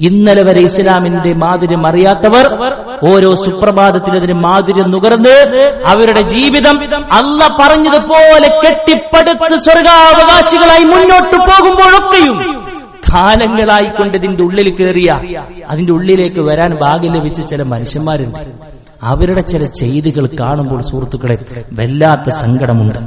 ഇന്നലെ വരെ ഇസ്ലാമിന്റെ മാധുര്യം അറിയാത്തവർ ഓരോ സുപ്രഭാതത്തിൽ അതിന് മാധുര്യം നുകർന്ന് അവരുടെ ജീവിതം അല്ല പറഞ്ഞതുപോലെ കെട്ടിപ്പടുത്ത് സ്വർഗാവകാശികളായി മുന്നോട്ട് പോകുമ്പോഴൊക്കെയും കാലങ്ങളായിക്കൊണ്ട് ഇതിന്റെ ഉള്ളിൽ കയറിയ അതിന്റെ ഉള്ളിലേക്ക് വരാൻ ഭാഗ്യം ലഭിച്ച ചില മനുഷ്യന്മാരുണ്ട്. അവരുടെ ചില ചെയ്തികൾ കാണുമ്പോൾ സുഹൃത്തുക്കളെ വല്ലാത്ത സങ്കടമുണ്ട്.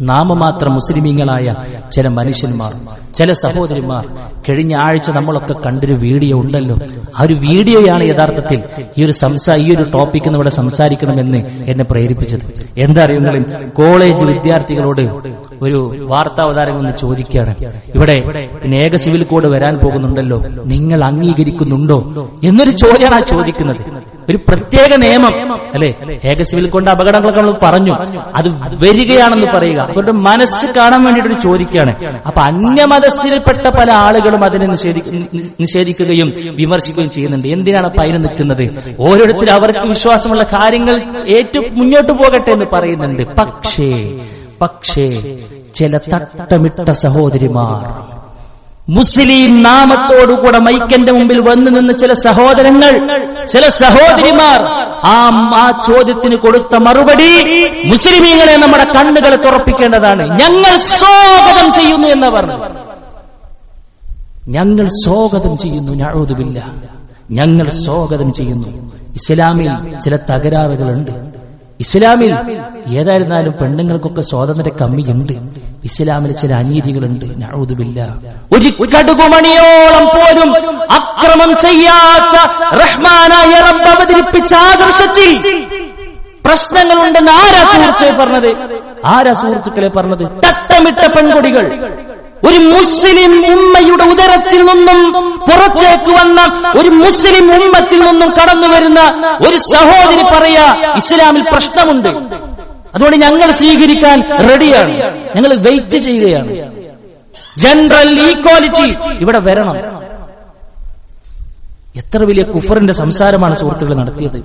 നാമമാത്ര മുസ്ലിമീങ്ങളായ ചില മനുഷ്യന്മാർ ചില സഹോദരിമാർ കഴിഞ്ഞ ആഴ്ച നമ്മളൊക്കെ കണ്ടൊരു വീഡിയോ ഉണ്ടല്ലോ. ആ ഒരു വീഡിയോയാണ് യഥാർത്ഥത്തിൽ ഈ ഒരു സംസാ ഈ ഒരു ടോപ്പിക് ഇവിടെ സംസാരിക്കണമെന്ന് എന്നെ പ്രേരിപ്പിച്ചത്. എന്താ അറിയുന്നത് കോളേജ് വിദ്യാർത്ഥികളോട് ഒരു വാർത്താവതാരം ഒന്ന് ചോദിക്കുകയാണ്. ഇവിടെ പിന്നെ ഏക സിവിൽ കോഡ് വരാൻ പോകുന്നുണ്ടല്ലോ. നിങ്ങൾ അംഗീകരിക്കുന്നുണ്ടോ? എന്നൊരു ചോദ്യമാണ് ചോദിക്കുന്നത്. ഒരു പ്രത്യേക നിയമം അല്ലെ? ഏക സിവിൽ കൊണ്ട് അപകടങ്ങളൊക്കെ നമ്മൾ പറഞ്ഞു. അത് വരികയാണെന്ന് പറയുക. അവരുടെ മനസ്സ് കാണാൻ വേണ്ടിയിട്ട് ചോദിക്കുകയാണ്. അപ്പൊ അന്യമതസ്ഥിൽപ്പെട്ട പല ആളുകളും അതിനെ നിഷേധിക്കുകയും വിമർശിക്കുകയും ചെയ്യുന്നുണ്ട്. എന്തിനാണ് അതിന് നിൽക്കുന്നത്? ഓരോരുത്തരും അവർക്ക് വിശ്വാസമുള്ള കാര്യങ്ങൾ ഏറ്റു മുന്നോട്ട് പോകട്ടെ എന്ന് പറയുന്നുണ്ട്. പക്ഷേ പക്ഷേ ചില തട്ടമിട്ട സഹോദരിമാർ മുസ്ലിം നാമത്തോടുകൂടെ മൈക്കന്റെ മുമ്പിൽ വന്നു നിന്ന് ചില സഹോദരങ്ങൾ ചില സഹോദരിമാർ ആ ആ ചോദ്യത്തിന് കൊടുത്ത മറുപടി മുസ്ലിമീങ്ങളെ നമ്മുടെ കണ്ണുകൾ തുറപ്പിക്കേണ്ടതാണ്. ഞങ്ങൾ സ്വാഗതം ചെയ്യുന്നു എന്ന് പറഞ്ഞു. ഞങ്ങൾ സ്വാഗതം ചെയ്യുന്നു ഞാഴുതുമില്ല ഞങ്ങൾ സ്വാഗതം ചെയ്യുന്നു. ഇസ്ലാമിൽ ചില തകരാറുകളുണ്ട്. ഇസ്ലാമിൽ ഏതായിരുന്നാലും പെണ്ണുങ്ങൾക്കൊക്കെ സ്വാതന്ത്ര്യ കമ്മിയുണ്ട്. ഇസ്ലാമിൽ ചില അനീതികളുണ്ട്. ഞാഴുതുമില്ല ഒരു കടുകുമണിയോളം പോലും അക്രമം ചെയ്യാത്ത റഹ്മാനായ റബ്ബ് അവതരിപ്പിച്ച ആദർശത്തിൽ പ്രശ്നങ്ങളുണ്ടെന്ന് ആരാ സുഹൃത്തുക്കളെ പറഞ്ഞത്? ആരാ സുഹൃത്തുക്കളെ പറഞ്ഞത്? തട്ടമിട്ട പെൺകുടികൾ. ഒരു മുസ്ലിം ഉമ്മയുടെ ഉദരത്തിൽ നിന്നും പുറത്തേക്ക് വന്ന ഒരു മുസ്ലിം ഉമ്മത്തിൽ നിന്നും കടന്നു വരുന്ന ഒരു സഹോദരി പറയാ ഇസ്ലാമിൽ പ്രശ്നമുണ്ട്. അതുകൊണ്ട് ഞങ്ങൾ സ്വീകരിക്കാൻ റെഡിയാണ്. ഞങ്ങൾ വെയിറ്റ് ചെയ്യുകയാണ്. ജനറൽ ഈക്വാലിറ്റി ഇവിടെ വരണം. എത്ര വലിയ കുഫറിന്റെ സംസാരമാണ് സുഹൃത്തുക്കൾ നടത്തിയത്.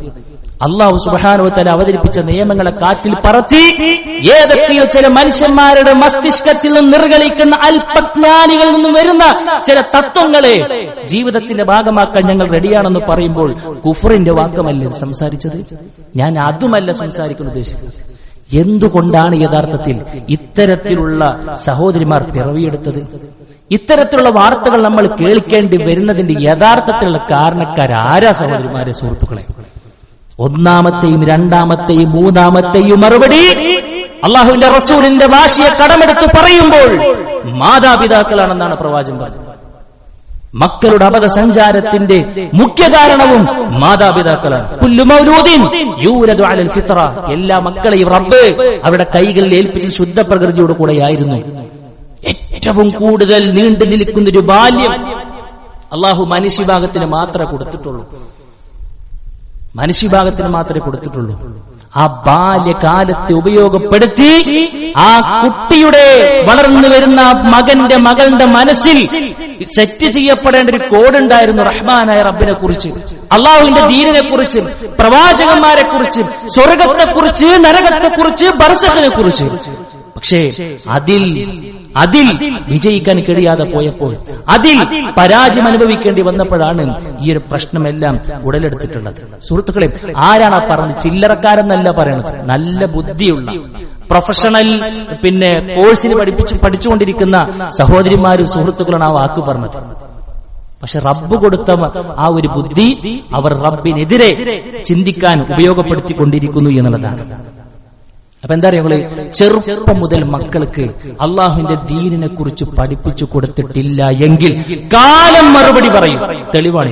അള്ളാഹു സുബാനുവത്തല അവതരിപ്പിച്ച നിയമങ്ങളെ കാറ്റിൽ പറത്തി ഏതൊക്കെയോ ചില മനുഷ്യന്മാരുടെ മസ്തിഷ്കത്തിൽ നിന്ന് നിർഗളിക്കുന്ന അല്പജ്ഞാനികളിൽ നിന്നും വരുന്ന ചില തത്വങ്ങളെ ജീവിതത്തിന്റെ ഭാഗമാക്കാൻ ഞങ്ങൾ റെഡിയാണെന്ന് പറയുമ്പോൾ കുഫറിന്റെ വാക്കമല്ലേ സംസാരിച്ചത്? ഞാൻ അതുമല്ല സംസാരിക്കാൻ ഉദ്ദേശിക്കുന്നത്. എന്തുകൊണ്ടാണ് യഥാർത്ഥത്തിൽ ഇത്തരത്തിലുള്ള സഹോദരിമാർ പിറവിയെടുത്തത്? ഇത്തരത്തിലുള്ള വാർത്തകൾ നമ്മൾ കേൾക്കേണ്ടി വരുന്നതിന്റെ യഥാർത്ഥത്തിലുള്ള കാരണക്കാരാരാ സഹോദരിമാരെ സുഹൃത്തുക്കളെ? ഒന്നാമത്തെയും രണ്ടാമത്തെയും മൂന്നാമത്തെയും മറുപടി അള്ളാഹുവിന്റെ റസൂലിന്റെ വാശിയെ കടമെടുത്ത് പറയുമ്പോൾ മാതാപിതാക്കളാണെന്നാണ് പ്രവാചകൻ പറഞ്ഞത്. മക്കളുടെ അപകസഞ്ചാരത്തിന്റെ മുഖ്യ കാരണവും മാതാപിതാക്കളാണ് ഫിത്ര എല്ലാ മക്കളെയും റബ്ബ് അവരുടെ കൈകളിൽ ഏൽപ്പിച്ച് ശുദ്ധ പ്രകൃതിയോട് കൂടെയായിരുന്നു. ഏറ്റവും കൂടുതൽ നീണ്ടു നിൽക്കുന്ന ഒരു ബാല്യം അള്ളാഹു മനുഷ്യഭാഗത്തിന് മാത്രമേ കൊടുത്തിട്ടുള്ളൂ. മനുഷ്യഭാഗത്തിന് മാത്രമേ കൊടുത്തിട്ടുള്ളൂ. ആ ബാല്യകാലത്തെ ഉപയോഗപ്പെടുത്തി ആ കുട്ടിയുടെ വളർന്നു വരുന്ന മകന്റെ മകളുടെ മനസ്സിൽ സെറ്റ് ചെയ്യപ്പെടേണ്ട ഒരു കോഡുണ്ടായിരുന്നു റഹ്മാനായ റബ്ബിനെ കുറിച്ച് അള്ളാഹുവിന്റെ ദീനിനെ കുറിച്ച് പ്രവാചകന്മാരെ കുറിച്ച് സ്വർഗത്തെ കുറിച്ച് നരകത്തെ കുറിച്ച് ബർസഖിനെ കുറിച്ച്. പക്ഷേ അതിൽ അതിൽ വിജയിക്കാൻ കഴിയാതെ പോയപ്പോൾ അതിൽ പരാജയം അനുഭവിക്കേണ്ടി വന്നപ്പോഴാണ് ഈ ഒരു പ്രശ്നമെല്ലാം ഉടലെടുത്തിട്ടുള്ളത്. സുഹൃത്തുക്കളെ ആരാണ് ആ പറഞ്ഞത്? ചില്ലറക്കാരെന്നല്ല പറയണത്. നല്ല ബുദ്ധിയുള്ള പ്രൊഫഷണൽ പിന്നെ കോഴ്സിന് പഠിപ്പിച്ച് പഠിച്ചുകൊണ്ടിരിക്കുന്ന സഹോദരിമാരും സുഹൃത്തുക്കളാണ് ആ വാക്ക് പറഞ്ഞത്. പക്ഷെ റബ്ബ് കൊടുത്ത ആ ഒരു ബുദ്ധി അവർ റബ്ബിനെതിരെ ചിന്തിക്കാൻ ഉപയോഗപ്പെടുത്തിക്കൊണ്ടിരിക്കുന്നു എന്നുള്ളതാണ്. അപ്പൊ എന്താ പറയുക ചെറുപ്പം മുതൽ മക്കൾക്ക് അള്ളാഹുവിന്റെ ദീനിനെ കുറിച്ച് പഠിപ്പിച്ചു കൊടുത്തിട്ടില്ല എങ്കിൽ കാലം മറുപടി പറയും. തെളിവാണ്.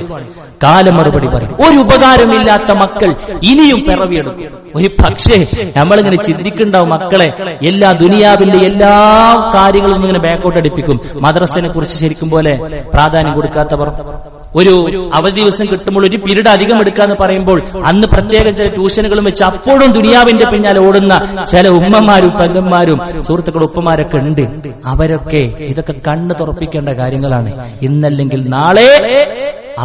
കാലം മറുപടി പറയും. ഒരു ഉപകാരമില്ലാത്ത മക്കൾ ഇനിയും പിറവിയെടുക്കും. ഒരു പക്ഷേ നമ്മളിങ്ങനെ ചിന്തിക്കണ്ടാവും മക്കളെ എല്ലാ ദുനിയാവിന്റെ എല്ലാ കാര്യങ്ങളും ഇങ്ങനെ ബാക്കോട്ട് അടിപ്പിക്കും. മദ്രസനെ കുറിച്ച് ശരിക്കും പോലെ പ്രാധാന്യം കൊടുക്കാത്തവർ. ഒരു അവധി ദിവസം കിട്ടുമ്പോൾ ഒരു പീരീഡ് അധികം എടുക്കാന്ന് പറയുമ്പോൾ അന്ന് പ്രത്യേകം ചില ട്യൂഷനുകളും വെച്ച് അപ്പോഴും ദുനിയാവിന്റെ പിന്നാലെ ഓടുന്ന ചില ഉമ്മമാരും പെങ്ങന്മാരും സുഹൃത്തുക്കൾ ഉപ്പമാരൊക്കെ ഉണ്ട്. അവരൊക്കെ ഇതൊക്കെ കണ്ണ് തുറപ്പിക്കേണ്ട കാര്യങ്ങളാണ്. ഇന്നല്ലെങ്കിൽ നാളെ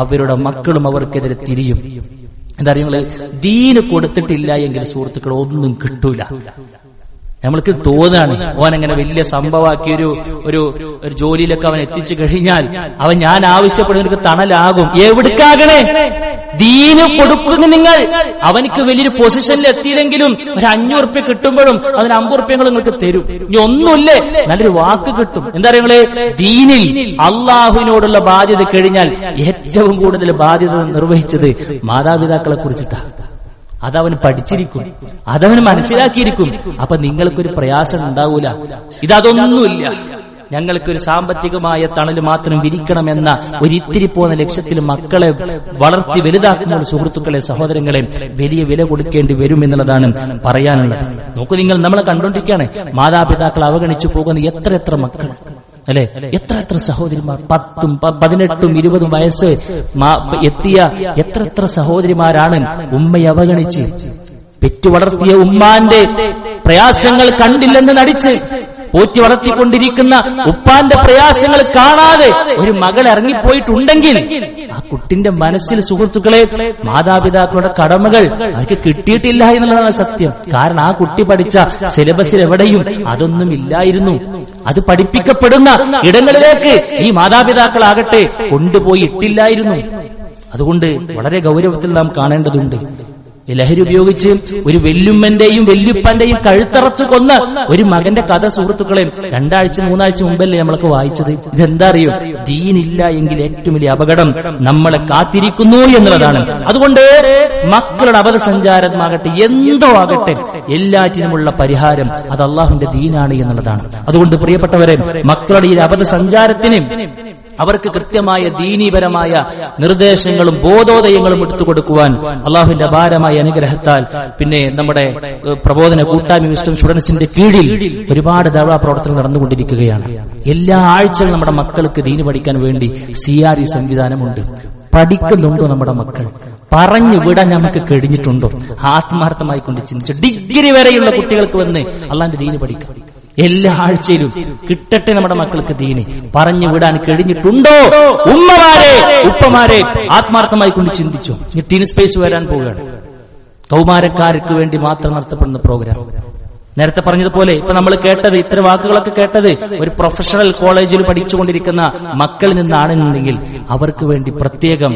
അവരുടെ മക്കളും അവർക്കെതിരെ തിരിയും. എന്താ പറയുക ദീന് കൊടുത്തിട്ടില്ല എങ്കിൽ സുഹൃത്തുക്കൾ ഒന്നും കിട്ടൂല. നമ്മൾക്ക് തോന്നാണ്. ഓൻ അങ്ങനെ വലിയ സംഭവമാക്കി ഒരു ഒരു ഒരു ജോലിയിലൊക്കെ അവൻ എത്തിച്ചു കഴിഞ്ഞാൽ അവൻ ഞാൻ ആവശ്യപ്പെടുന്നവർക്ക് തണലാകും. എവിടേക്കാകണേ? ദീന് കൊടുക്കുന്നു നിങ്ങൾ. അവനിക്ക് വലിയൊരു പൊസിഷനിൽ എത്തിയില്ലെങ്കിലും ഒരു അഞ്ഞൂറ് റുപ്യ കിട്ടുമ്പോഴും അതിന് അമ്പത് റുപ്യങ്ങൾ നിങ്ങൾക്ക് തരും. ഇനി ഒന്നുമില്ലേ. നല്ലൊരു വാക്ക് കിട്ടും. എന്താ പറയുക ദീനിൽ അള്ളാഹുവിനോടുള്ള ബാധ്യത കഴിഞ്ഞാൽ ഏറ്റവും കൂടുതൽ ബാധ്യത നിർവഹിച്ചത് മാതാപിതാക്കളെ കുറിച്ചിട്ടാണ് അതവന് പഠിച്ചിരിക്കും. അതവൻ മനസ്സിലാക്കിയിരിക്കും. അപ്പൊ നിങ്ങൾക്കൊരു പ്രയാസം ഉണ്ടാവൂല. ഇതതൊന്നുമില്ല. ഞങ്ങൾക്കൊരു സാമ്പത്തികമായ തണൽ മാത്രം വിരിക്കണമെന്ന ഒരു ഇത്തിരി പോകുന്ന ലക്ഷ്യത്തിൽ മക്കളെ വളർത്തി വലുതാക്കുമ്പോൾ സുഹൃത്തുക്കളെ സഹോദരങ്ങളെ വലിയ വില കൊടുക്കേണ്ടി വരും എന്നുള്ളതാണ് പറയാനുള്ളത്. നോക്കൂ നിങ്ങൾ നമ്മളെ കണ്ടുകൊണ്ടിരിക്കുകയാണ് മാതാപിതാക്കൾ അവഗണിച്ചു പോകുന്ന എത്ര എത്ര മക്കൾ. അല്ലെ? എത്ര എത്ര സഹോദരിമാർ? പത്തും പതിനെട്ടും ഇരുപതും വയസ്സ് എത്തിയ എത്ര എത്ര സഹോദരിമാരാണ് ഉമ്മയെ അവഗണിച്ച്. പെറ്റു വളർത്തിയ ഉമ്മാന്റെ പ്രയാസങ്ങൾ കണ്ടില്ലെന്ന് നടിച്ച്. പോറ്റി വളർത്തിക്കൊണ്ടിരിക്കുന്ന ഉപ്പാന്റെ പ്രയാസങ്ങൾ കാണാതെ ഒരു മകൾ ഇറങ്ങിപ്പോയിട്ടുണ്ടെങ്കിൽ ആ കുട്ടിന്റെ മനസ്സിൽ സുഹൃത്തുക്കളെ മാതാപിതാക്കളുടെ കടമകൾ അവർക്ക് കിട്ടിയിട്ടില്ല എന്നുള്ളതാണ് സത്യം. കാരണം ആ കുട്ടി പഠിച്ച സിലബസിൽ എവിടെയും അതൊന്നും ഇല്ലായിരുന്നു. അത് പഠിപ്പിക്കപ്പെടുന്ന ഇടങ്ങളിലേക്ക് ഈ മാതാപിതാക്കളാകട്ടെ കൊണ്ടുപോയി ഇട്ടില്ലായിരുന്നു അതുകൊണ്ട് വളരെ ഗൗരവത്തിൽ നാം കാണേണ്ടതുണ്ട്. ലഹരി ഉപയോഗിച്ച് ഒരു വെല്ലുമ്മന്റെയും വെല്ലുപ്പന്റെയും കഴുത്തറച്ചു കൊന്ന ഒരു മകന്റെ കഥ സുഹൃത്തുക്കളെയും രണ്ടാഴ്ച മൂന്നാഴ്ച മുമ്പല്ലേ നമ്മൾക്ക് വായിച്ചത്? ഇതെന്താ അറിയോ? ദീനില്ല എങ്കിൽ ഏറ്റവും വലിയ അപകടം നമ്മളെ കാത്തിരിക്കുന്നു എന്നുള്ളതാണ്. അതുകൊണ്ട് മക്കളുടെ അപരസഞ്ചാരമാകട്ടെ എന്തോ ആകട്ടെ എല്ലാറ്റിനുമുള്ള പരിഹാരം അത് അള്ളാഹുവിന്റെ ദീനാണ് എന്നുള്ളതാണ്. അതുകൊണ്ട് പ്രിയപ്പെട്ടവരെ മക്കളുടെ ഈ അപരസഞ്ചാരത്തിന് അവർക്ക് കൃത്യമായ ദീനീപരമായ നിർദ്ദേശങ്ങളും ബോധോദയങ്ങളും എടുത്തു കൊടുക്കുവാൻ അള്ളാഹുവിന്റെ അപാരമായ അനുഗ്രഹത്താൽ പിന്നെ നമ്മുടെ പ്രബോധന കൂട്ടായ്മ മിസ്റ്റർ സ്റ്റുഡൻസിന്റെ കീഴിൽ ഒരുപാട് ദവാ പ്രവർത്തനം നടന്നുകൊണ്ടിരിക്കുകയാണ്. എല്ലാ ആഴ്ചകളും നമ്മുടെ മക്കൾക്ക് ദീന് പഠിക്കാൻ വേണ്ടി സി ആർ ഇ സംവിധാനമുണ്ട്. പഠിക്കുന്നുണ്ടോ നമ്മുടെ മക്കൾ? പറഞ്ഞു വിടാൻ നമുക്ക് കഴിഞ്ഞിട്ടുണ്ടോ? ആത്മാർത്ഥമായി കൊണ്ട് ചിന്തിച്ചു ഡിഗ്രി വരെയുള്ള കുട്ടികൾക്ക് വന്ന് അള്ളാന്റെ ദീന് പഠിക്കാം. എല്ലാ ആഴ്ചയിലും കിട്ടട്ടെ നമ്മുടെ മക്കൾക്ക് ദീന്. പറഞ്ഞു വിടാൻ കഴിഞ്ഞിട്ടുണ്ടോ? ഉമ്മമാരെ ഉപ്പമാരെ. ആത്മാർത്ഥമായി കൊണ്ട് ചിന്തിച്ചു. ഇനി ടീൻ സ്പേസ് വരാൻ പോവുകയാണ്. കൗമാരക്കാർക്ക് വേണ്ടി മാത്രം നടത്തപ്പെടുന്ന പ്രോഗ്രാം. നേരത്തെ പറഞ്ഞതുപോലെ ഇപ്പൊ നമ്മൾ കേട്ടത് ഇത്തരം വാക്കുകളൊക്കെ കേട്ടത് ഒരു പ്രൊഫഷണൽ കോളേജിൽ പഠിച്ചുകൊണ്ടിരിക്കുന്ന മക്കളിൽ നിന്നാണെന്നുണ്ടെങ്കിൽ അവർക്ക് വേണ്ടി പ്രത്യേകം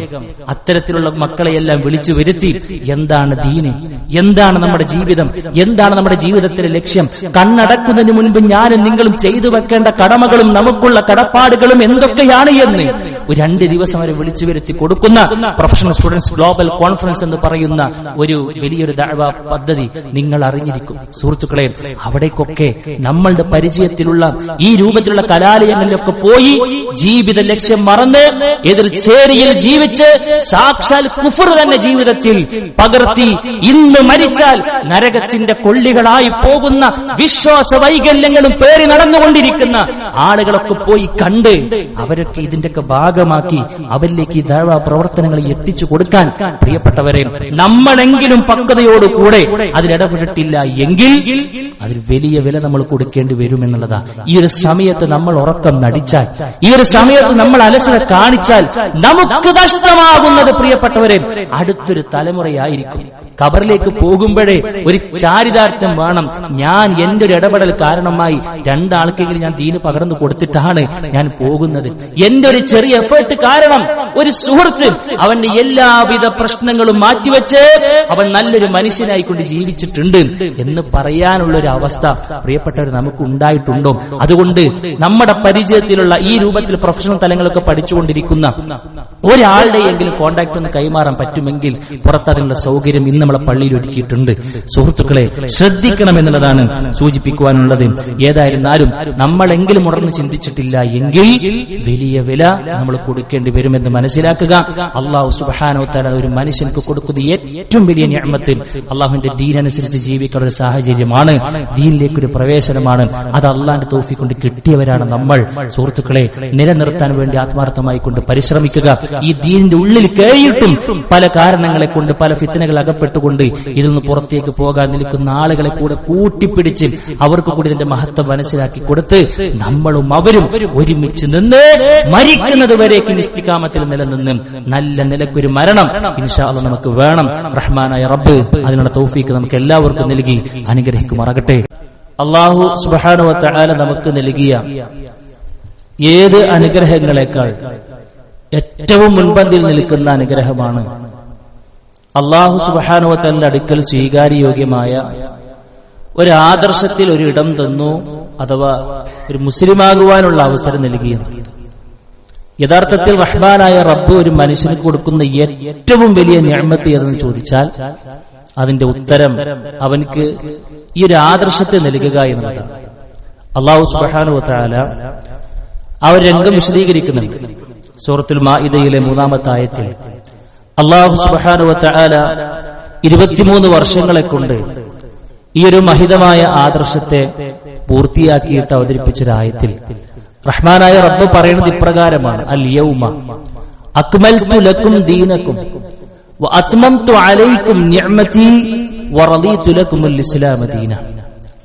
അത്തരത്തിലുള്ള മക്കളെയെല്ലാം വിളിച്ചു വരുത്തി എന്താണ് ദീന്? എന്താണ് നമ്മുടെ ജീവിതം? എന്താണ് നമ്മുടെ ജീവിതത്തിലെ ലക്ഷ്യം? കണ്ണടക്കുന്നതിന് മുൻപ് ഞാനും നിങ്ങളും ചെയ്തു വെക്കേണ്ട കടമകളും നമുക്കുള്ള കടപ്പാടുകളും എന്തൊക്കെയാണ് എന്ന് ഒരു രണ്ട് ദിവസം വരെ വിളിച്ചു വരുത്തി കൊടുക്കുന്ന പ്രൊഫഷണൽ സ്റ്റുഡൻസ് ഗ്ലോബൽ കോൺഫറൻസ് എന്ന് പറയുന്ന ഒരു വലിയൊരു പദ്ധതി നിങ്ങൾ അറിഞ്ഞിരിക്കും. സുഹൃത്തുക്കളെ അവിടേക്കൊക്കെ നമ്മളുടെ പരിചയത്തിലുള്ള ഈ രൂപത്തിലുള്ള കലാലയങ്ങളിലൊക്കെ പോയി ജീവിത ലക്ഷ്യം മറന്ന് എതിർ ചേരിയിൽ ജീവിച്ച് സാക്ഷാൽ കുഫർ തന്നെ ജീവിതത്തിൽ പകർത്തി ഇന്ന് മരിച്ചാൽ നരകത്തിന്റെ കൊള്ളികളായി പോകുന്ന വിശ്വാസ വൈകല്യങ്ങളും പേറി നടന്നുകൊണ്ടിരിക്കുന്ന ആളുകളൊക്കെ പോയി കണ്ട് അവരൊക്കെ ഇതിന്റെയൊക്കെ ഭാഗമാക്കി അവരിലേക്ക് ഈ ദഴ പ്രവർത്തനങ്ങൾ എത്തിച്ചു കൊടുക്കാൻ പ്രിയപ്പെട്ടവരെ നമ്മളെങ്കിലും പക്വതയോടുകൂടെ അതിലിടപെട്ടിട്ടില്ല എങ്കിൽ അതിൽ വലിയ വില നമ്മൾ കൊടുക്കേണ്ടി വരുമെന്നുള്ളതാ ഈ ഒരു സമയത്ത് നമ്മൾ ഉറക്കം നടിച്ചാൽ ഈ ഒരു സമയത്ത് നമ്മൾ അലസത കാണിച്ചാൽ നമുക്ക് നഷ്ടമാകുന്നത് പ്രിയപ്പെട്ടവരെ അടുത്തൊരു തലമുറയായിരിക്കും. കബറിലേക്ക് പോകുമ്പോഴേ ഒരു ചാരിതാർത്ഥ്യം വേണം. ഞാൻ എന്റെ ഒരു ഇടപെടൽ കാരണമായി രണ്ടാൾക്കെങ്കിലും ഞാൻ ദീന് പകർന്നു കൊടുത്തിട്ടാണ് ഞാൻ പോകുന്നത്. എന്റെ ഒരു ചെറിയ എഫേർട്ട് കാരണം ഒരു സുഹൃത്ത് അവന്റെ എല്ലാവിധ പ്രശ്നങ്ങളും മാറ്റിവെച്ച് അവൻ നല്ലൊരു മനുഷ്യനായിക്കൊണ്ട് ജീവിച്ചിട്ടുണ്ട് എന്ന് പറയാനുള്ള ഒരു അവസ്ഥ പ്രിയപ്പെട്ടവർ നമുക്ക് ഉണ്ടായിട്ടുണ്ടോ? അതുകൊണ്ട് നമ്മുടെ പരിചയത്തിലുള്ള ഈ രൂപത്തിൽ പ്രൊഫഷണൽ തലങ്ങളൊക്കെ പഠിച്ചുകൊണ്ടിരിക്കുന്ന ഒരാളുടെയെങ്കിലും കോണ്ടാക്ട് ഒന്ന് കൈമാറാൻ പറ്റുമെങ്കിൽ പുറത്തതിനുള്ള സൗകര്യം ഇന്ന് നമ്മളെ പള്ളിയിൽ ഒരുക്കിയിട്ടുണ്ട്. സുഹൃത്തുക്കളെ ശ്രദ്ധിക്കണം എന്നുള്ളതാണ് സൂചിപ്പിക്കുവാനുള്ളത് ഏതായിരുന്നാലും നമ്മളെങ്കിലും ഉണർന്ന് ചിന്തിച്ചിട്ടില്ല എങ്കിൽ വലിയ വില നമ്മൾ കൊടുക്കേണ്ടി വരുമെന്ന് മനസ്സിലാക്കുക. അള്ളാഹു സുബാനോത്തല ഒരു മനുഷ്യനക്ക് കൊടുക്കുന്ന ഏറ്റവും വലിയ ഞാമത്ത് അള്ളാഹുവിന്റെ ദീനനുസരിച്ച് ജീവിക്കുന്ന ഒരു സാഹചര്യമാണ്. ദീനിലേക്ക് ഒരു പ്രവേശനമാണ്. അത് അള്ളാന്റെ തോഫി കൊണ്ട് കിട്ടിയവരാണ് നമ്മൾ. സുഹൃത്തുക്കളെ നിലനിർത്താൻ വേണ്ടി ആത്മാർത്ഥമായി കൊണ്ട് പരിശ്രമിക്കുക. ഈ ദീനിന്റെ ഉള്ളിൽ കയറിയിട്ടും പല കാരണങ്ങളെ കൊണ്ട് പല ഫിത്തനകൾ അകപ്പെട്ടുകൊണ്ട് ഇതിൽ നിന്ന് പുറത്തേക്ക് പോകാൻ നിൽക്കുന്ന ആളുകളെ കൂടെ കൂട്ടിപ്പിടിച്ച് അവർക്ക് കൂടി ഇതിന്റെ മഹത്വം മനസ്സിലാക്കി കൊടുത്ത് നമ്മളും അവരും ഒരുമിച്ച് നിന്ന് മരിക്കുന്നത് വരേക്ക് നിസ്തികാമത്തിൽ നിലനിന്ന് നല്ല നിലക്കൊരു മരണം ഇൻഷാ അള്ളാ നമുക്ക് വേണം. റഹ്മാനായ റബ്ബ് അതിനുള്ള തൗഫീക്ക് നമുക്ക് എല്ലാവർക്കും നൽകി അനുഗ്രഹിക്കുമാറാകട്ടെ. അള്ളാഹു തആല നമുക്ക് നൽകിയ ഏത് അനുഗ്രഹങ്ങളെക്കാൾ ഏറ്റവും മുൻപന്തിയിൽ നിൽക്കുന്ന അനുഗ്രഹമാണ് അള്ളാഹു സുബാനുവത്തലിന്റെ അടുക്കൽ സ്വീകാര്യയോഗ്യമായ ഒരു ആദർശത്തിൽ ഒരു ഇടം തന്നു അഥവാ ഒരു മുസ്ലിമാകുവാനുള്ള അവസരം നൽകിയെന്ന് യഥാർത്ഥത്തിൽ റഹ്മാനായ റബ്ബ് ഒരു മനുഷ്യന് കൊടുക്കുന്ന ഏറ്റവും വലിയ ഞാമത്ത് ഏതെന്ന് ചോദിച്ചാൽ അതിന്റെ ഉത്തരം അവനക്ക് ഈ ഒരു ആദർശത്തെ നൽകുക എന്നുള്ളതാണ്. അള്ളാഹു സുബാനുവത്താല ആ രംഗം വിശദീകരിക്കുന്നുണ്ട്. സൂറത്തുൽ മാഇദയിലെ മൂന്നാമത്തെ ആയത്തിൽ അള്ളാഹു സുബാനുവത്താല ഇരുപത്തിമൂന്ന് വർഷങ്ങളെ കൊണ്ട് ഈ ഒരു മഹിതമായ ആദർശത്തെ പൂർത്തിയാക്കിയിട്ട് അവതരിപ്പിച്ച അവതരിപ്പിച്ചൊരായത്തിൽ റഹ്മാനായ റബ്ബ് പറയുന്നത് ഇപ്രകാരമാണ്. അൽ യൗമ അക്മൽതു ലക്കും ദീനക്കും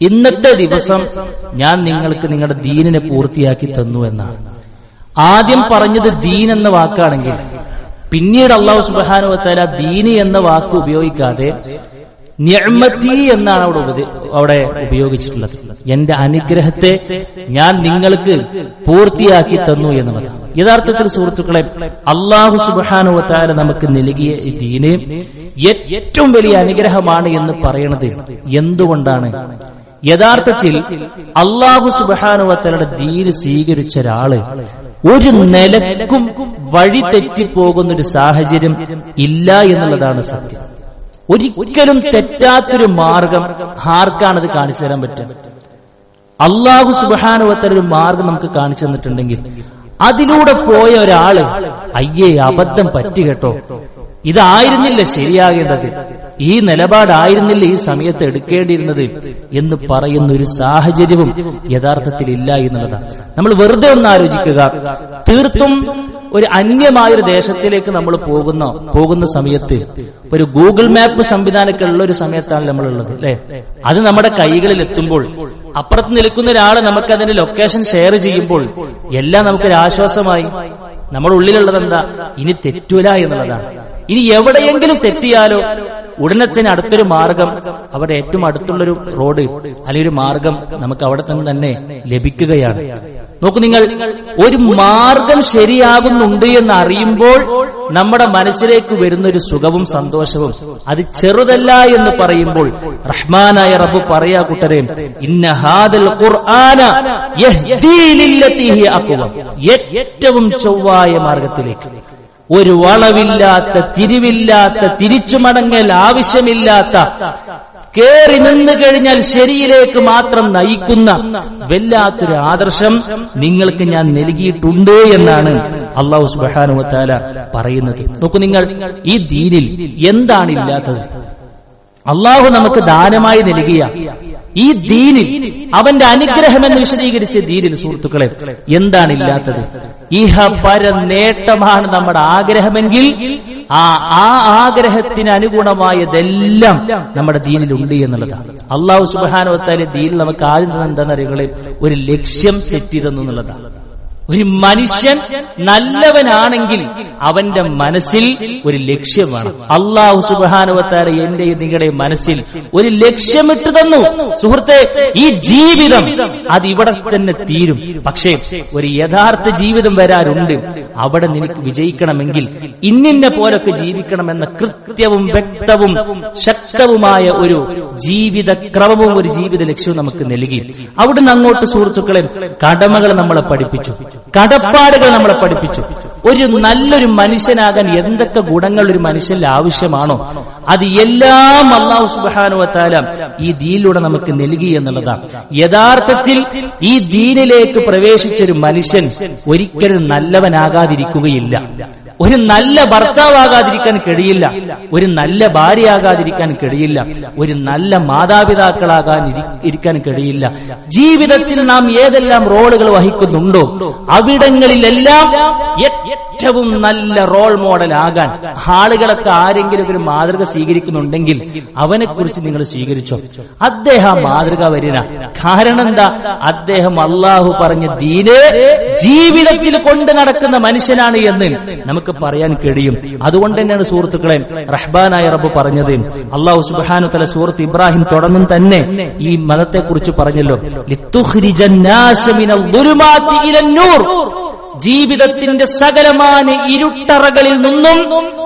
ഇന്നത്തെ ദിവസം ഞാൻ നിങ്ങൾക്ക് നിങ്ങളുടെ ദീനിനെ പൂർത്തിയാക്കി തന്നു എന്നാണ്. ആദ്യം പറഞ്ഞത് ദീൻ എന്ന വാക്കാണെങ്കിൽ പിന്നീട് അള്ളാഹു സുബാനുവത്താല ദീനി എന്ന വാക്ക് ഉപയോഗിക്കാതെ ഞമ്മത്തി എന്നാണ് അവിടെ അവിടെ ഉപയോഗിച്ചിട്ടുള്ളത്. എന്റെ അനുഗ്രഹത്തെ ഞാൻ നിങ്ങൾക്ക് പൂർത്തിയാക്കി തന്നു എന്നുള്ളത് യഥാർത്ഥത്തിൽ സുഹൃത്തുക്കളെ അള്ളാഹു സുബാനുവത്താല നമുക്ക് നൽകിയ ദീന് ഏറ്റവും വലിയ അനുഗ്രഹമാണ് എന്ന് പറയണത് എന്തുകൊണ്ടാണ്? യഥാർത്ഥത്തിൽ അള്ളാഹു സുബാനുവത്തലയുടെ ദീന് സ്വീകരിച്ച ഒരാൾ ഒരു നിലക്കും വഴി തെറ്റിപ്പോകുന്ന ഒരു സാഹചര്യം ഇല്ല എന്നുള്ളതാണ് സത്യം. ഒരിക്കലും തെറ്റാത്തൊരു മാർഗം ആർക്കാണത് കാണിച്ചു തരാൻ പറ്റുക? അള്ളാഹു സുബാനുവത്തല ഒരു മാർഗം നമുക്ക് കാണിച്ചു തന്നിട്ടുണ്ടെങ്കിൽ അതിലൂടെ പോയ ഒരാൾ അയ്യേ അബദ്ധം പറ്റി കേട്ടോ. ഇതായിരുന്നില്ല ശരിയാകേണ്ടത്. ഈ നിലപാടായിരുന്നില്ല ഈ സമയത്ത് എടുക്കേണ്ടിയിരുന്നത് എന്ന് പറയുന്ന ഒരു സാഹചര്യവും യഥാർത്ഥത്തിൽ ഇല്ല എന്നുള്ളതാണ്. നമ്മൾ വെറുതെ ഒന്ന് ആലോചിക്കുക. തീർത്തും ഒരു അന്യമായൊരു ദേശത്തിലേക്ക് നമ്മൾ പോകുന്ന പോകുന്ന സമയത്ത് ഒരു ഗൂഗിൾ മാപ്പ് സംവിധാനമൊക്കെ ഉള്ള ഒരു സമയത്താണ് നമ്മളുള്ളത് അല്ലെ? അത് നമ്മുടെ കൈകളിൽ എത്തുമ്പോൾ അപ്പുറത്ത് നിൽക്കുന്ന ഒരാൾ നമുക്ക് അതിന്റെ ലൊക്കേഷൻ ഷെയർ ചെയ്യുമ്പോൾ എല്ലാം നമുക്കൊരു ആശ്വാസമായി നമ്മുടെ ഉള്ളിലുള്ളത് എന്താ? ഇനി തെറ്റൂല എന്നുള്ളതാണ്. ഇനി എവിടെയെങ്കിലും തെറ്റിയാലോ ഉടനെ തന്നെ അടുത്തൊരു മാർഗം അവിടെ ഏറ്റവും അടുത്തുള്ളൊരു റോഡ് അല്ലെങ്കിൽ ഒരു മാർഗം നമുക്ക് അവിടെ തന്നെ തന്നെ ലഭിക്കുകയാണ്. നോക്കൂ നിങ്ങൾ ഒരു മാർഗം ശരിയാകുന്നുണ്ട് എന്ന് അറിയുമ്പോൾ നമ്മുടെ മനസ്സിലേക്ക് വരുന്ന ഒരു സുഖവും സന്തോഷവും അത് ചെറുതല്ല എന്ന് പറയുമ്പോൾ റഹ്മാനായ റബ്ബ് പറയാ കൂട്ടരെ ഇന്ന ഹാദൽ ഖുർആന ഏറ്റവും ചൊവ്വായ മാർഗത്തിലേക്ക്. ഒരു വളവില്ലാത്ത തിരിവില്ലാത്ത തിരിച്ചു മടങ്ങൽ ആവശ്യമില്ലാത്ത കേറി നിന്ന് കഴിഞ്ഞാൽ ശരിയിലേക്ക് മാത്രം നയിക്കുന്ന വല്ലാത്തൊരു ആദർശം നിങ്ങൾക്ക് ഞാൻ നൽകിയിട്ടുണ്ട് എന്നാണ് അള്ളാഹു സുബാനുവത്താല പറയുന്നത്. നോക്കൂ നിങ്ങൾ ഈ ദീനിൽ എന്താണ് ഇല്ലാത്തത്? അള്ളാഹു നമുക്ക് ദാനമായി നൽകിയ ഈ ദീനിൽ അവന്റെ അനുഗ്രഹം എന്ന് വിശദീകരിച്ച ദീനിൽ സുഹൃത്തുക്കളെ എന്താണ് ഇല്ലാത്തത്? ഇഹ പര നേട്ടമാണ് നമ്മുടെ ആഗ്രഹമെങ്കിൽ ആ ആ ആഗ്രഹത്തിന് അനുഗുണമായതെല്ലാം നമ്മുടെ ദീനിലുണ്ട് എന്നുള്ളതാണ്. അള്ളാഹു സുബാനോത്താലെ ദീനിൽ നമുക്ക് ആദ്യം തന്നെ എന്താണെന്ന് അറിയുകളെ ഒരു ലക്ഷ്യം സെറ്റ് ചെയ്തെന്നു എന്നുള്ളതാണ്. ഒരു മനുഷ്യൻ നല്ലവനാണെങ്കിൽ അവന്റെ മനസ്സിൽ ഒരു ലക്ഷ്യം അള്ളാഹു സുബാനുവത്താര എന്റെ നിങ്ങളുടെ മനസ്സിൽ ഒരു ലക്ഷ്യമിട്ട് തന്നു. സുഹൃത്തെ ഈ ജീവിതം അത് ഇവിടെ തന്നെ തീരും. പക്ഷേ ഒരു യഥാർത്ഥ ജീവിതം വരാറുണ്ട്. അവിടെ നിനക്ക് വിജയിക്കണമെങ്കിൽ ഇന്നിന്നെ പോലൊക്കെ ജീവിക്കണമെന്ന കൃത്യവും വ്യക്തവും ശക്തവുമായ ഒരു ജീവിത ക്രമവും ഒരു ജീവിത ലക്ഷ്യവും നമുക്ക് നൽകി. അവിടുന്ന് അങ്ങോട്ട് സുഹൃത്തുക്കളെ കടമകൾ നമ്മളെ പഠിപ്പിച്ചു. കടപ്പാടുകൾ നമ്മളെ പഠിപ്പിച്ചു. ഒരു നല്ലൊരു മനുഷ്യനാകാൻ എന്തൊക്കെ ഗുണങ്ങൾ ഒരു മനുഷ്യന് ആവശ്യമാണോ? അത് എല്ലാം അള്ളാഹു സുബാനുവത്താല ഈ ദീനിലൂടെ നമുക്ക് നൽകി എന്നുള്ളതാണ് യഥാർത്ഥത്തിൽ ഈ ദീനിലേക്ക് പ്രവേശിച്ചൊരു മനുഷ്യൻ ഒരിക്കലും നല്ലവനാകാതിരിക്കുകയില്ല. ഒരു നല്ല ഭർത്താവാകാതിരിക്കാൻ കഴിയില്ല. ഒരു നല്ല ഭാര്യയാകാതിരിക്കാൻ കഴിയില്ല. ഒരു നല്ല മാതാപിതാക്കളാകാൻ ഇരിക്കാൻ കഴിയില്ല. ജീവിതത്തിൽ നാം ഏതെല്ലാം റോളുകൾ വഹിക്കുന്നുണ്ടോ അവിടങ്ങളിലെല്ലാം ഏറ്റവും നല്ല റോൾ മോഡൽ ആകാൻ ആളുകളൊക്കെ ആരെങ്കിലും ഒരു മാതൃക സ്വീകരിക്കുന്നുണ്ടെങ്കിൽ അവനെ കുറിച്ച് നിങ്ങൾ സ്വീകരിച്ചോ? അദ്ദേഹം മാതൃക വരിക കാരണം എന്താ? അദ്ദേഹം അള്ളാഹു പറഞ്ഞ ദീനെ ജീവിതത്തിൽ കൊണ്ട് നടക്കുന്ന മനുഷ്യനാണ് എന്ന് നമുക്ക് പറയാൻ കഴിയും. അതുകൊണ്ട് തന്നെയാണ് സുഹൃത്തുക്കളെ റഹ്ബാനായ റബ്ബ് പറഞ്ഞത്. അള്ളാഹു സുബാനു തല സുഹൃത്ത് ഇബ്രാഹിം തുടങ്ങും തന്നെ ഈ മതത്തെ കുറിച്ച് പറഞ്ഞല്ലോ ജീവിതത്തിന്റെ സകലമാന ഇരുട്ടറകളിൽ നിന്നും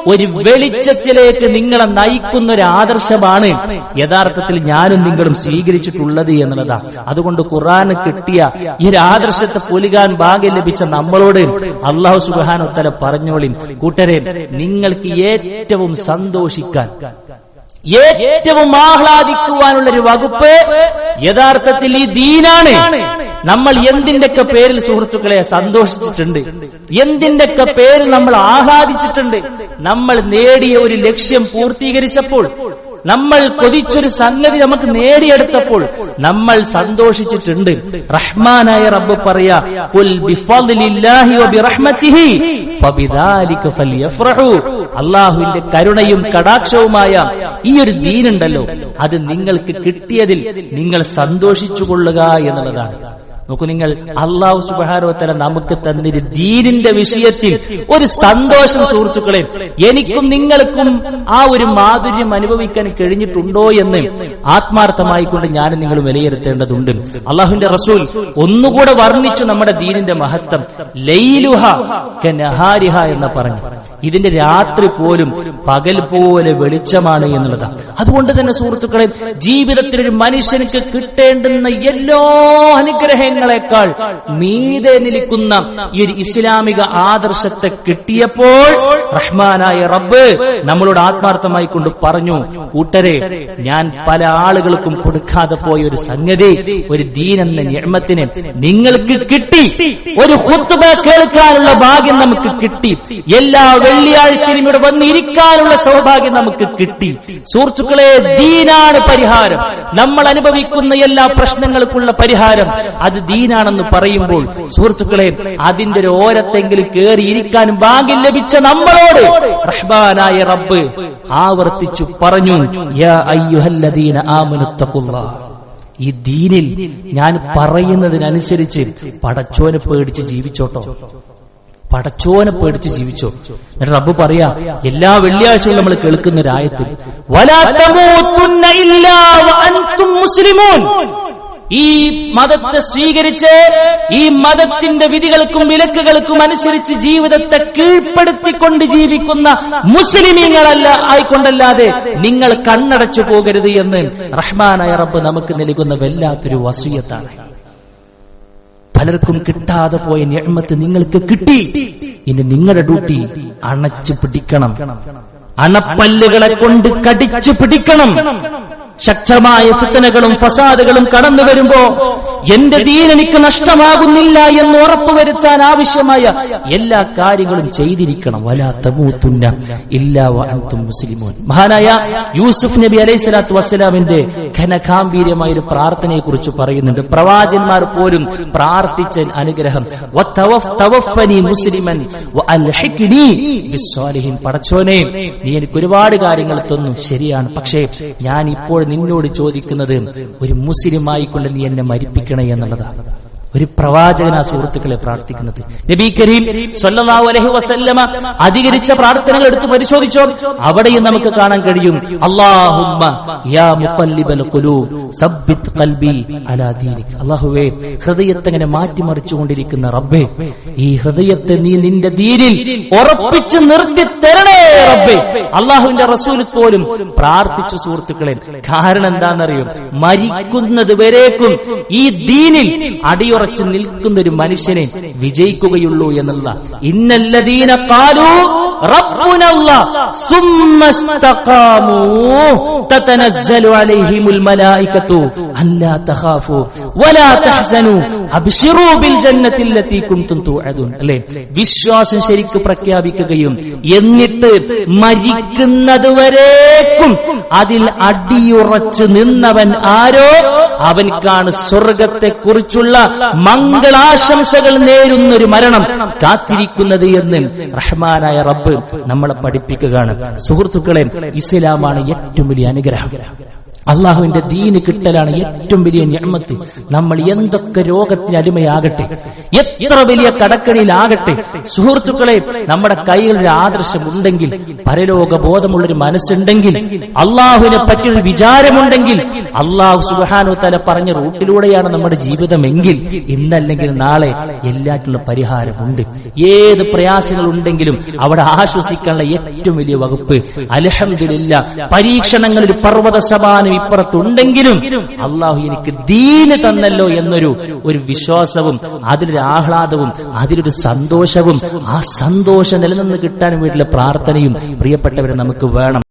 ഒരു വെളിച്ചത്തിലേക്ക് നിങ്ങളെ നയിക്കുന്ന ഒരു ആദർശമാണ്. യഥാർത്ഥത്തിൽ ഞാനും നിങ്ങളും സ്വീകരിച്ചിട്ടുള്ളത് എന്നുള്ളതാ. അതുകൊണ്ട് ഖുറാന് കിട്ടിയ ഈ ഒരു ആദർശത്തെ പൊലികാൻ ഭാഗ്യം ലഭിച്ച നമ്മളോട് അള്ളാഹു സുബാനോത്തല പറഞ്ഞോളിൻ കൂട്ടരെ നിങ്ങൾക്ക് ഏറ്റവും സന്തോഷിക്കാൻ ഏറ്റവും ആഹ്ലാദിക്കുവാനുള്ള ഒരു വകുപ്പ് യഥാർത്ഥത്തിൽ ഈ ദീനാണ്. നമ്മൾ എന്തിന്റെയൊക്കെ പേരിൽ സുഹൃത്തുക്കളെ സന്തോഷിച്ചിട്ടുണ്ട്? എന്തിന്റെയൊക്കെ പേരിൽ നമ്മൾ ആഹ്ലാദിച്ചിട്ടുണ്ട്? നമ്മൾ നേടിയ ഒരു ലക്ഷ്യം പൂർത്തീകരിച്ചപ്പോൾ നമ്മൾ കൊതിച്ചൊരു സംഗതി നമുക്ക് നേടിയെടുത്തപ്പോൾ നമ്മൾ സന്തോഷിച്ചിട്ടുണ്ട്. റഹ്മാനായ റബ്ബ് പറയാ. അള്ളാഹുവിന്റെ കരുണയും കടാക്ഷവുമായ ഈ ഒരു ദീനുണ്ടല്ലോ അത് നിങ്ങൾക്ക് കിട്ടിയതിൽ നിങ്ങൾ സന്തോഷിച്ചു കൊള്ളുക എന്നുള്ളതാണ്. നോക്കൂ നിങ്ങൾ അള്ളാഹു സുബാരോത്തല നമുക്ക് തന്നിരി ദീനിന്റെ വിഷയത്തിൽ ഒരു സന്തോഷം സുഹൃത്തുക്കളെ എനിക്കും നിങ്ങൾക്കും ആ ഒരു മാധുര്യം അനുഭവിക്കാൻ കഴിഞ്ഞിട്ടുണ്ടോ എന്ന് ആത്മാർത്ഥമായി കൊണ്ട് ഞാനും നിങ്ങൾ വിലയിരുത്തേണ്ടതുണ്ട്. അള്ളാഹുവിന്റെ റസൂൽ ഒന്നുകൂടെ വർണിച്ചു നമ്മുടെ ദീനിന്റെ മഹത്വം. ലൈലുഹ കനഹാരിഹ എന്ന് പറഞ്ഞു. ഇതിന്റെ രാത്രി പോലും പകൽ പോലെ വെളിച്ചമാണ് എന്നുള്ളതാണ് അതുകൊണ്ട് തന്നെ സുഹൃത്തുക്കളെ ജീവിതത്തിൽ ഒരു മനുഷ്യനക്ക് കിട്ടേണ്ടുന്ന എല്ലാ അനുഗ്രഹങ്ങളെക്കാൾ മീതെ നിൽക്കുന്ന ഈ ഒരു ഇസ്ലാമിക ആദർശത്തെ കിട്ടിയപ്പോൾ റഹ്മാനായ റബ്ബ് നമ്മളോട് ആത്മാർത്ഥമായി കൊണ്ട് പറഞ്ഞു കൂട്ടരെ ഞാൻ പല ആളുകൾക്കും കൊടുക്കാതെ പോയ ഒരു സംഗതി ഒരു ദീൻ എന്ന ഞമത്തിന് നിങ്ങൾക്ക് കിട്ടി. ഒരു ഹുത്തുബ കേൾക്കാനുള്ള ഭാഗ്യം നമുക്ക് കിട്ടി. എല്ലാ വെള്ളിയാഴ്ചയിലും ഇവിടെ വന്നിരിക്കാനുള്ള സൗഭാഗ്യം നമുക്ക് കിട്ടി. സുഹൃത്തുക്കളെ ദീനാണ് പരിഹാരം. നമ്മൾ അനുഭവിക്കുന്ന എല്ലാ പ്രശ്നങ്ങൾക്കുള്ള പരിഹാരം. അത് ദീനാണെന്ന് പറയുമ്പോൾ സുഹൃത്തുക്കളെ അതിന്റെ ഒരു ഓരത്തെങ്കിലും കയറിയിരിക്കാനും ഭാഗ്യം ലഭിച്ച നമ്മളോട് റഹ്ബാനായ റബ്ബ് ആവർത്തിച്ചു പറഞ്ഞു ആമനുത്തക്കുള്ള ഈ ദീനിൽ ഞാൻ പറയുന്നതിനനുസരിച്ച് പടച്ചോനെ പേടിച്ച് ജീവിച്ചോട്ടോ? പടച്ചോനെ പേടിച്ച് ജീവിച്ചോ? എന്നിട്ട് റബ്ബ് പറയാ എല്ലാ വെള്ളിയാഴ്ചകളും നമ്മൾ കേൾക്കുന്ന ഒരു ആയത്തിൽ. ഈ മതത്തെ സ്വീകരിച്ച് ഈ മതത്തിന്റെ വിധികൾക്കും വിലക്കുകൾക്കും അനുസരിച്ച് ജീവിതത്തെ കീഴ്പ്പെടുത്തിക്കൊണ്ട് ജീവിക്കുന്ന മുസ്ലിമീങ്ങളല്ല ആയിക്കൊണ്ടല്ലാതെ നിങ്ങൾ കണ്ണടച്ചു പോകരുത് എന്ന് റഹ്മാനായ റബ്ബ് നമുക്ക് നൽകുന്ന വല്ലാത്തൊരു വസൂയത്താണ്. പലർക്കും കിട്ടാതെ പോയ ഞമ്മത്ത് നിങ്ങൾക്ക് കിട്ടി. ഇനി നിങ്ങളുടെ ഡ്യൂട്ടി അണച്ചു പിടിക്കണം. അണപ്പല്ലുകളെ കൊണ്ട് കടിച്ചു പിടിക്കണം. ശക്തമായ ഫിത്തനകളും ഫസാദുകളും കടന്നു വരുമ്പോ എന്റെ ദീൻ എനിക്ക് നഷ്ടമാകുന്നില്ല എന്ന് ഉറപ്പുവരുത്താൻ ആവശ്യമായ എല്ലാ കാര്യങ്ങളും ചെയ്തിരിക്കണം. വലാത്തൂത്തുന്ന ഇല്ലാത്തും മുസ്ലിമോൻ. മഹാനായ യൂസുഫ് നബി അലൈഹി സ്വലാത്തു വസ്സലാമിന്റെ ഘനഗാംഭീര്യമായ ഒരു പ്രാർത്ഥനയെ കുറിച്ച് പറയുന്നുണ്ട്. പ്രവാചന്മാർ പോലും പ്രാർത്ഥിച്ച അനുഗ്രഹം മുസ്ലിമൻ പടച്ചോനെ നീ എനിക്ക് ഒരുപാട് കാര്യങ്ങൾ തന്നു. ശരിയാണ്. പക്ഷേ ഞാൻ ഇപ്പോൾ നിന്നോട് ചോദിക്കുന്നത് ഒരു മുസ്ലിം ആയിക്കൊണ്ട് നീ എന്നെ മരിപ്പിക്കണേ. എന്നുള്ളതാണ് ഒരു പ്രവാചകനാ സുഹൃത്തുക്കളെ പ്രാർത്ഥിക്കുന്നത്. നബി കരീം അലൈഹി വസല്ലമ അധികരിച്ച പ്രാർത്ഥനകൾ എടുത്തു പരിശോധിച്ചോ? അവിടെയും നമുക്ക് കാണാൻ കഴിയും. അള്ളാഹുവേ ഹൃദയത്തെ അങ്ങനെ മാറ്റിമറിച്ചുകൊണ്ടിരിക്കുന്ന റബ്ബേ ഈ ഹൃദയത്തെ നീ നിന്റെ ദീനിൽ ഉറപ്പിച്ച് നിർത്തി തരണേ റബ്ബേ. അള്ളാഹുവിന്റെ റസൂൽ പോലും പ്രാർത്ഥിച്ചു സുഹൃത്തുക്കളെ കാരണം എന്താണെന്നറിയും? മരിക്കുന്നത് വരേക്കും ഈ ദീനിൽ അടിയുറച്ച് നിൽക്കുന്ന ഒരു മനുഷ്യനെ വിജയിക്കുകയുള്ളൂ എന്നുള്ള. ഇന്നല്ലതീന കാലു വിശ്വാസം ശരിക്ക് പ്രഖ്യാപിക്കുകയും എന്നിട്ട് മരിക്കുന്നത് വരേക്കും അതിൽ അടിയുറച്ച് നിന്നവൻ ആരോ? അവൻക്കാണ് സ്വർഗത്തെ കുറിച്ചുള്ള മംഗളാശംസകൾ നേരുന്ന ഒരു മരണം കാത്തിരിക്കുന്നത് എന്ന് റഹ്മാനായ റബ്ബ് നമ്മളെ പഠിപ്പിക്കുകയാണ്. സുഹൃത്തുക്കളെ ഇസ്ലാമാണ് ഏറ്റവും വലിയ അനുഗ്രഹം. അള്ളാഹുവിന്റെ ദീന് കിട്ടലാണ് ഏറ്റവും വലിയ ഞമ്മത്ത്. നമ്മൾ എന്തൊക്കെ രോഗത്തിന് അടിമയാകട്ടെ എത്ര വലിയ കടക്കണിയിലാകട്ടെ സുഹൃത്തുക്കളെ നമ്മുടെ കയ്യിൽ ഒരു ആദർശം ഉണ്ടെങ്കിൽ പരലോക ബോധമുള്ളൊരു മനസ്സുണ്ടെങ്കിൽ അള്ളാഹുവിനെ പറ്റിയൊരു വിചാരമുണ്ടെങ്കിൽ അള്ളാഹു സുഹാനു തല പറഞ്ഞ റൂട്ടിലൂടെയാണ് നമ്മുടെ ജീവിതമെങ്കിൽ ഇന്നല്ലെങ്കിൽ നാളെ എല്ലാറ്റിനുള്ള പരിഹാരമുണ്ട്. ഏത് പ്രയാസങ്ങൾ ഉണ്ടെങ്കിലും അവിടെ ആശ്വസിക്കാനുള്ള ഏറ്റവും വലിയ വകുപ്പ്. അലഹമില്ല പരീക്ഷണങ്ങളിൽ പർവത സമാനം ഇപ്പുറത്തുണ്ടെങ്കിലും അള്ളാഹു എനിക്ക് ദീന് തന്നല്ലോ എന്നൊരു ഒരു വിശ്വാസവും അതിലൊരു ആഹ്ലാദവും അതിലൊരു സന്തോഷവും ആ സന്തോഷം നിലനിന്ന് കിട്ടാൻ വേണ്ടിയുള്ള പ്രാർത്ഥനയും പ്രിയപ്പെട്ടവരെ നമുക്ക് വേണം.